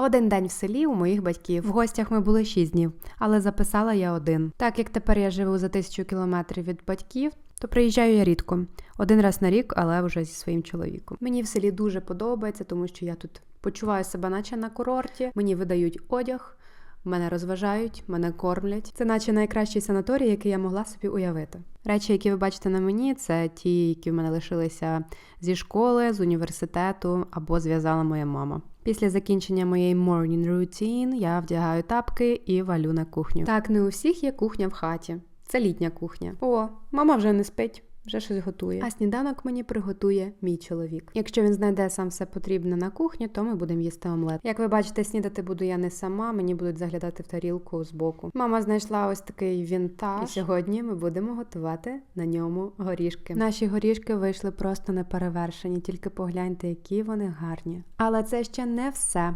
Один день в селі у моїх батьків. В гостях ми були 6 днів, але записала я один. Так як тепер я живу за тисячу кілометрів від батьків, то приїжджаю я рідко. Один раз на рік, але вже зі своїм чоловіком. Мені в селі дуже подобається, тому що я тут почуваю себе, наче на курорті. Мені видають одяг. Мене розважають, мене кормлять. Це наче найкращий санаторій, який я могла собі уявити. Речі, які ви бачите на мені, це ті, які в мене лишилися зі школи, з університету або зв'язала моя мама. Після закінчення моєї morning routine я вдягаю тапки і валю на кухню. Так, не у всіх є кухня в хаті. Це літня кухня. О, мама вже не спить. Вже щось готує. А сніданок мені приготує мій чоловік. Якщо він знайде сам все потрібне на кухні, то ми будемо їсти омлет. Як ви бачите, снідати буду я не сама, мені будуть заглядати в тарілку з боку. Мама знайшла ось такий вінтаж. І сьогодні ми будемо готувати на ньому горішки. Наші горішки вийшли просто неперевершені, тільки погляньте, які вони гарні. Але це ще не все.